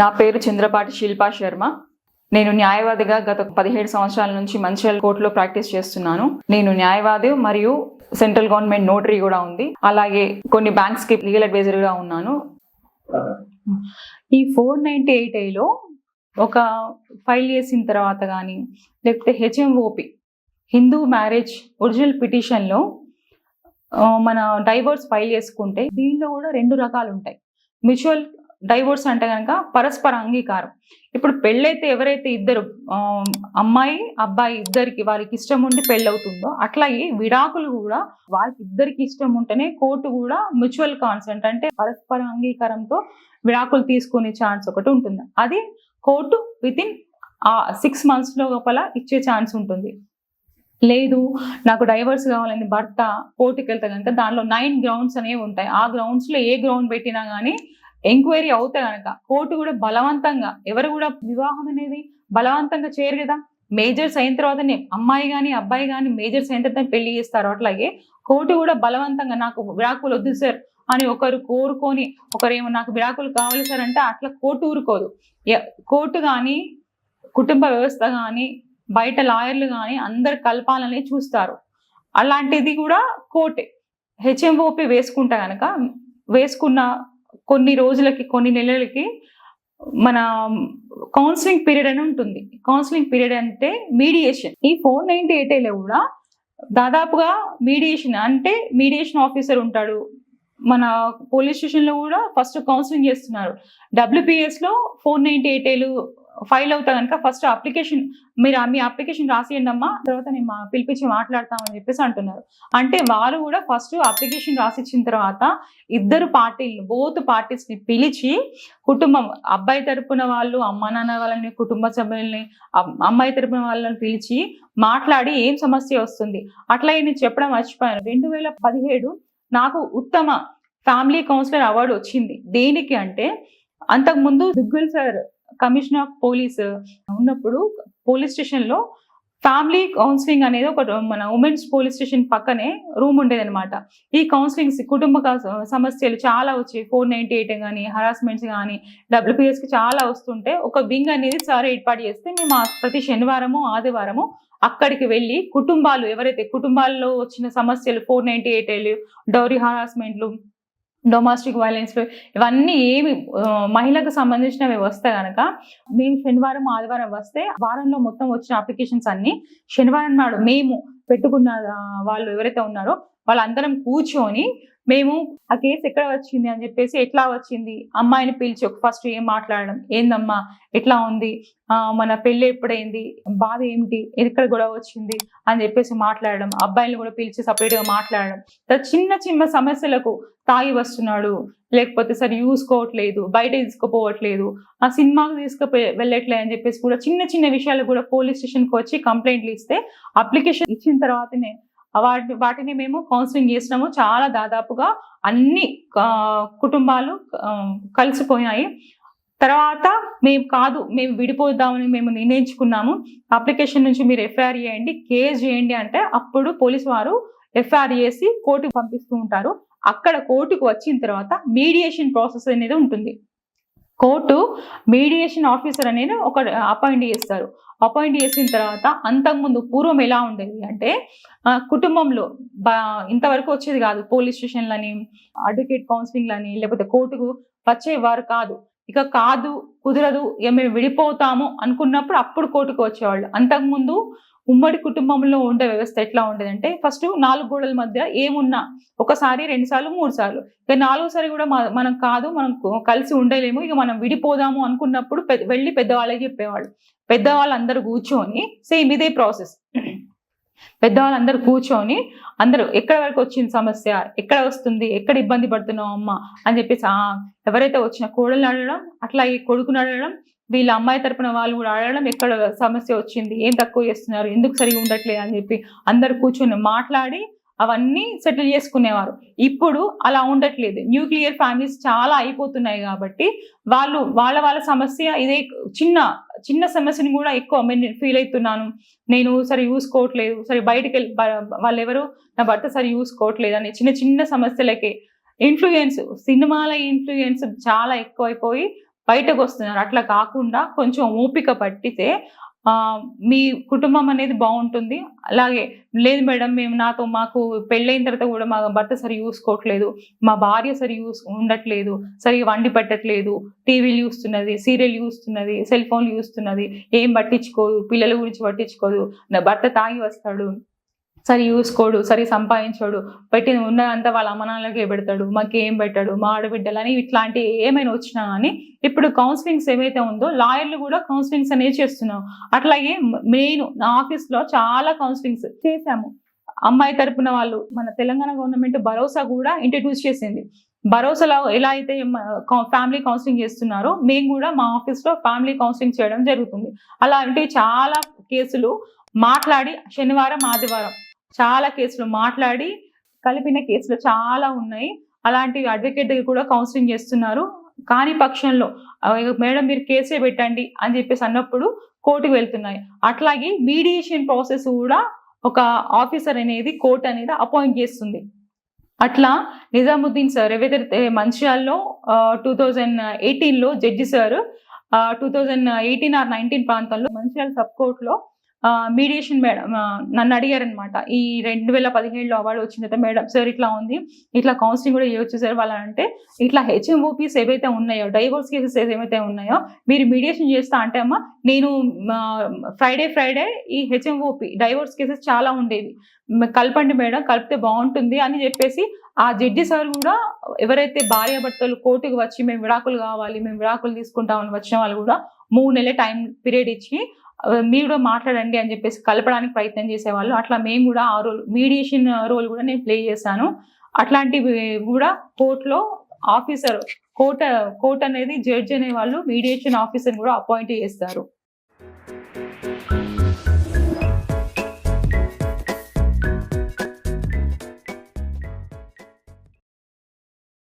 నా పేరు చంద్రపాటి శిల్పా శర్మ. నేను న్యాయవాదిగా గత పదిహేడు సంవత్సరాల నుంచి మంచిర్యాల కోర్టులో ప్రాక్టీస్ చేస్తున్నాను. నేను న్యాయవాది మరియు సెంట్రల్ గవర్నమెంట్ నోటరీ కూడా ఉంది. అలాగే కొన్ని బ్యాంక్స్కి లీగల్ అడ్వైజర్గా ఉన్నాను. ఈ ఫోర్ నైన్టీ ఎయిట్ ఏలో ఒక ఫైల్ చేసిన తర్వాత కానీ లేకపోతే హెచ్ఎంఓపి హిందూ మ్యారేజ్ ఒరిజినల్ పిటిషన్లో మన డైవర్స్ ఫైల్ చేసుకుంటే దీనిలో కూడా రెండు రకాలు ఉంటాయి. మ్యూచువల్ డైవోర్స్ అంటే కనుక పరస్పర అంగీకారం. ఇప్పుడు పెళ్ళైతే ఎవరైతే ఇద్దరు అమ్మాయి అబ్బాయి ఇద్దరికి వారికి ఇష్టం ఉండి పెళ్ళవుతుందో అట్లాగే విడాకులు కూడా వారికి ఇద్దరికి ఇష్టం ఉంటేనే కోర్టు కూడా మ్యూచువల్ కాన్సెంట్ అంటే పరస్పర అంగీకారంతో విడాకులు తీసుకునే ఛాన్స్ ఒకటి ఉంటుంది. అది court with in six months లోపల ఇచ్చే ఛాన్స్ ఉంటుంది. లేదు నాకు డైవర్స్ కావాలని భర్త కోర్టుకి వెళ్తే కనుక దానిలో నైన్ గ్రౌండ్స్ అనేవి ఉంటాయి. ఆ గ్రౌండ్స్లో ఏ గ్రౌండ్ పెట్టినా కానీ ఎంక్వైరీ అవుతే కనుక కోర్టు కూడా బలవంతంగా ఎవరు కూడా వివాహం అనేది బలవంతంగా చేయరు కదా. మేజర్స్ అయిన తర్వాతనే అమ్మాయి కానీ అబ్బాయి కానీ మేజర్స్ అయిన తర్వాత పెళ్ళి చేస్తారు. అట్లాగే కోర్టు కూడా బలవంతంగా నాకు విడాకులు వద్దు సార్ అని ఒకరు కోరుకొని ఒకరేమో నాకు విడాకులు కావాలి సార్ అంటే అట్లా కోర్టు ఊరుకోదు. కోర్టు కానీ కుటుంబ వ్యవస్థ కానీ బయట లాయర్లు కానీ అందరు కలపాలని చూస్తారు. అలాంటిది కూడా కోర్టే. హెచ్ఎంఓపి వేసుకుంటా కనుక వేసుకున్న కొన్ని రోజులకి కొన్ని నెలలకి మన కౌన్సిలింగ్ పీరియడ్ అని ఉంటుంది. కౌన్సిలింగ్ పీరియడ్ అంటే మీడియేషన్ ఈ ఫోర్ నైన్టీ ఎయిట్లో కూడా దాదాపుగా మీడియేషన్ అంటే మీడియేషన్ ఆఫీసర్ ఉంటాడు. మన పోలీస్ స్టేషన్లో కూడా ఫస్ట్ కౌన్సిలింగ్ చేస్తున్నారు. డబ్ల్యూపీఎస్లో ఫోర్ నైన్టీ ఎయిట్ ఏలు ఫైల్ అవుతా కనుక ఫస్ట్ అప్లికేషన్ మీరు మీ అప్లికేషన్ రాసియండి అమ్మా తర్వాత నేను మా పిలిపించి మాట్లాడతామని చెప్పేసి అంటున్నారు. అంటే వారు కూడా ఫస్ట్ అప్లికేషన్ రాసిచ్చిన తర్వాత ఇద్దరు పార్టీలు బోత్ పార్టీస్ని పిలిచి కుటుంబం అబ్బాయి తరపున వాళ్ళు అమ్మ నాన్న వాళ్ళని కుటుంబ సభ్యుల్ని అమ్మాయి తరపున వాళ్ళని పిలిచి మాట్లాడి ఏం సమస్య వస్తుంది? అట్లా నేను చెప్పడం మర్చిపోయాను. రెండు వేల పదిహేడు నాకు ఉత్తమ ఫ్యామిలీ కౌన్సిలర్ అవార్డు వచ్చింది. దేనికి అంటే అంతకుముందు Duggal sir commissioner of police ఉన్నప్పుడు పోలీస్ స్టేషన్లో ఫ్యామిలీ కౌన్సిలింగ్ అనేది ఒక మన ఉమెన్స్ పోలీస్ స్టేషన్ పక్కనే రూమ్ ఉండేది అనమాట ఈ కౌన్సిలింగ్స్ కుటుంబ సమస్యలు చాలా వచ్చాయి. ఫోర్ నైన్టీ ఎయిట్ కానీ హరాస్మెంట్స్ కానీ డబ్ల్యూపీఎస్కి చాలా వస్తుంటే ఒక వింగ్ అనేది సార్ ఏర్పాటు చేస్తే మేము ప్రతి శనివారము ఆదివారము అక్కడికి వెళ్ళి కుటుంబాలు ఎవరైతే కుటుంబాల్లో వచ్చిన సమస్యలు ఫోర్ నైన్టీ ఎయిట్ డౌరీ హరాస్మెంట్లు డొమాస్టిక్ వైలెన్స్ ఇవన్నీ ఏవి మహిళకు సంబంధించినవి వస్తే కనుక మేము శనివారం ఆదివారం వస్తే వారంలో మొత్తం వచ్చిన అప్లికేషన్స్ అన్ని శనివారం నాడు మేము పెట్టుకున్న వాళ్ళు ఎవరైతే ఉన్నారో వాళ్ళందరం కూర్చొని మేము ఆ కేసు ఎక్కడ వచ్చింది అని చెప్పేసి ఎట్లా వచ్చింది? అమ్మాయిని పిలిచి ఒక ఫస్ట్ ఏం మాట్లాడడం? ఏందమ్మా? ఎట్లా ఉంది? మన పెళ్ళి ఎప్పుడైంది? బాధ ఏమిటి ఎక్కడ గొడవ వచ్చింది? అని చెప్పేసి మాట్లాడడం. అబ్బాయిని కూడా పిలిచి సపరేట్గా మాట్లాడడం. చిన్న చిన్న సమస్యలకు తాగి వస్తున్నాడు. లేకపోతే సరే చూసుకోవట్లేదు బయట తీసుకుపోవట్లేదు ఆ సినిమాకు తీసుకు వెళ్ళట్లేదు అని చెప్పేసి కూడా చిన్న చిన్న విషయాలు కూడా పోలీస్ స్టేషన్కి వచ్చి కంప్లైంట్లు ఇస్తే అప్లికేషన్ ఇచ్చిన తర్వాతనే వాటి వాటిని మేము కౌన్సిలింగ్ చేసినాము. చాలా దాదాపుగా అన్ని కుటుంబాలు కలిసిపోయాయి. తర్వాత మేము కాదు మేము విడిపోదామని మేము నిర్ణయించుకున్నాము. అప్లికేషన్ నుంచి మీరు ఎఫ్ఐఆర్ చేయండి కేసు చేయండి అంటే అప్పుడు పోలీసు వారు ఎఫ్ఐఆర్ చేసి కోర్టుకు పంపిస్తూ ఉంటారు. అక్కడ కోర్టుకు వచ్చిన తర్వాత మీడియేషన్ ప్రాసెస్ అనేది ఉంటుంది. కోర్టు మీడియేషన్ ఆఫీసర్ అనేది ఒక అపాయింట్ చేస్తారు అపాయింట్ చేసిన తర్వాత అంతకుముందు పూర్వం ఎలా ఉండేది అంటే కుటుంబంలో బా ఇంతవరకు వచ్చేది కాదు పోలీస్ స్టేషన్లని అడ్వకేట్ కౌన్సిలింగ్లని లేకపోతే కోర్టుకు వచ్చేవారు కాదు. ఇక కాదు కుదరదు ఇక మేము విడిపోతాము అనుకున్నప్పుడు అప్పుడు కోర్టుకు వచ్చేవాళ్ళు. అంతకుముందు ఉమ్మడి కుటుంబంలో ఉండే వ్యవస్థ ఎట్లా ఉండేదంటే ఫస్ట్ నాలుగు గోడల మధ్య ఏమున్నా ఒకసారి రెండు సార్లు మూడు సార్లు. ఇక నాలుగోసారి కూడా మనం కాదు మనం కలిసి ఉండలేము. ఇక మనం విడిపోదాము అనుకున్నప్పుడు వెళ్ళి పెద్దవాళ్ళకి చెప్పేవాళ్ళు. పెద్దవాళ్ళు అందరు కూర్చొని సేమ్ ఇదే ప్రాసెస్. పెద్దవాళ్ళందరూ కూర్చొని అందరూ ఎక్కడ వరకు వచ్చింది సమస్య ఎక్కడ వస్తుంది ఎక్కడ ఇబ్బంది పడుతున్నావు అమ్మ అని చెప్పేసి ఎవరైతే వచ్చిన కోడలు అడగడం అట్లాగే కొడుకుని అడగడం వీళ్ళ అమ్మాయి తరపున వాళ్ళు కూడా అడగడం ఎక్కడ సమస్య వచ్చింది ఏం తక్కువ చేస్తున్నారు ఎందుకు సరిగా ఉండట్లేదు అని చెప్పి అందరు కూర్చొని మాట్లాడి అవన్నీ సెటిల్ చేసుకునేవారు. ఇప్పుడు అలా ఉండట్లేదు. న్యూక్లియర్ ఫ్యామిలీస్ చాలా అయిపోతున్నాయి కాబట్టి వాళ్ళు వాళ్ళ వాళ్ళ సమస్య ఇదే చిన్న చిన్న సమస్యని కూడా ఎక్కువ ఫీల్ అవుతున్నాను. నేను సరి చూసుకోవట్లేదు సరే బయటికి వెళ్ళి వాళ్ళు ఎవరు నా భర్త సరి చూసుకోవట్లేదు అని చిన్న చిన్న సమస్యలకే ఇన్ఫ్లుయెన్స్ సినిమాల ఇన్ఫ్లుయెన్స్ చాలా ఎక్కువైపోయి బయటకు వస్తున్నారు. అట్లా కాకుండా కొంచెం ఓపిక పట్టితే మీ కుటుంబం అనేది బాగుంటుంది. అలాగే లేదు మేడం మేము నాతో మాకు పెళ్ళైన తర్వాత కూడా మా భర్త సరి చూసుకోవట్లేదు మా భార్య సరి చూస్ ఉండట్లేదు. సరిగా వండి పెట్టట్లేదు. టీవీలు చూస్తున్నది సీరియల్ చూస్తున్నది సెల్ ఫోన్లు చూస్తున్నది. ఏం పట్టించుకోదు పిల్లల గురించి పట్టించుకోదు. నా భర్త తాగి వస్తాడు. సరి చూసుకోడు సరి సంపాదించాడు పెట్టిన ఉన్నదంతా వాళ్ళ అమ్మనాన్నలకే పెడతాడు మాకేం పెట్టాడు మా ఆడబిడ్డలని ఇట్లాంటి ఏమైనా వచ్చినా కానీ ఇప్పుడు కౌన్సిలింగ్స్ ఏవైతే ఉందో లాయర్లు కూడా కౌన్సిలింగ్స్ అనేవి చేస్తున్నాం అట్లాగే మెయిన్ నా ఆఫీస్లో చాలా కౌన్సిలింగ్స్ చేశాము. అమ్మాయి తరపున వాళ్ళు మన తెలంగాణ గవర్నమెంట్ భరోసా కూడా ఇంట్రడ్యూస్ చేసింది. భరోసాలో ఎలా అయితే ఫ్యామిలీ కౌన్సిలింగ్ చేస్తున్నారో మేము కూడా మా ఆఫీస్లో ఫ్యామిలీ కౌన్సిలింగ్ చేయడం జరుగుతుంది. అలాంటి చాలా కేసులు మాట్లాడి శనివారం ఆదివారం చాలా కేసులు మాట్లాడి కలిపిన కేసులు చాలా ఉన్నాయి. అలాంటి అడ్వకేట్ దగ్గర కూడా కౌన్సిలింగ్ చేస్తున్నారు. కాని పక్షంలో మేడం మీరు కేసే పెట్టండి అని చెప్పేసి అన్నప్పుడు కోర్టుకు వెళ్తున్నాయి. అట్లాగే మీడియేషన్ ప్రాసెస్ కూడా ఒక ఆఫీసర్ అనేది కోర్టు అనేది అపాయింట్ చేస్తుంది. అట్లా నిజాముద్దీన్ సార్ ఏవైతే మంచిర్యాల్లో టూ థౌజండ్ ఎయిటీన్లో judge sir two thousand eighteen or nineteen ప్రాంతంలో మంచిర్యాల సబ్ కోర్టులో మీడియేషన్ మేడం నన్ను అడిగారనమాట ఈ రెండు వేల పదిహేడులో అవార్డు వచ్చిన తర్వాత మేడం సార్ ఇట్లా ఉంది ఇట్లా కౌన్సిలింగ్ కూడా చేయొచ్చు సార్ వాళ్ళంటే ఇట్లా హెచ్ఎంఓపీస్ ఏవైతే ఉన్నాయో డైవోర్స్ కేసెస్ ఏవైతే ఉన్నాయో మీరు మీడియేషన్ చేస్తా అంటే అమ్మా నేను ఫ్రైడే ఫ్రైడే ఈ హెచ్ఎంఓపి డైవోర్స్ కేసెస్ చాలా ఉండేవి. కలపండి మేడం కలిపితే బాగుంటుంది అని చెప్పేసి ఆ జడ్జి సార్ కూడా ఎవరైతే భార్యాభర్తలు కోర్టుకు వచ్చి మేము విడాకులు కావాలి మేము విడాకులు తీసుకుంటామని వచ్చిన వాళ్ళు కూడా మూడు నెలల టైం పీరియడ్ ఇచ్చి మీరు కూడా మాట్లాడండి అని చెప్పేసి కలపడానికి ప్రయత్నం చేసేవాళ్ళు. అట్లా మేము కూడా ఆ రోల్ మీడియేషన్ రోల్ కూడా నేను ప్లే చేశాను. అట్లాంటివి కూడా కోర్టులో ఆఫీసర్ కోర్ట్ కోర్ట్ అనేది జడ్జ్ అనే వాళ్ళు మీడియేషన్ ఆఫీసర్ కూడా అపాయింట్ చేస్తారు.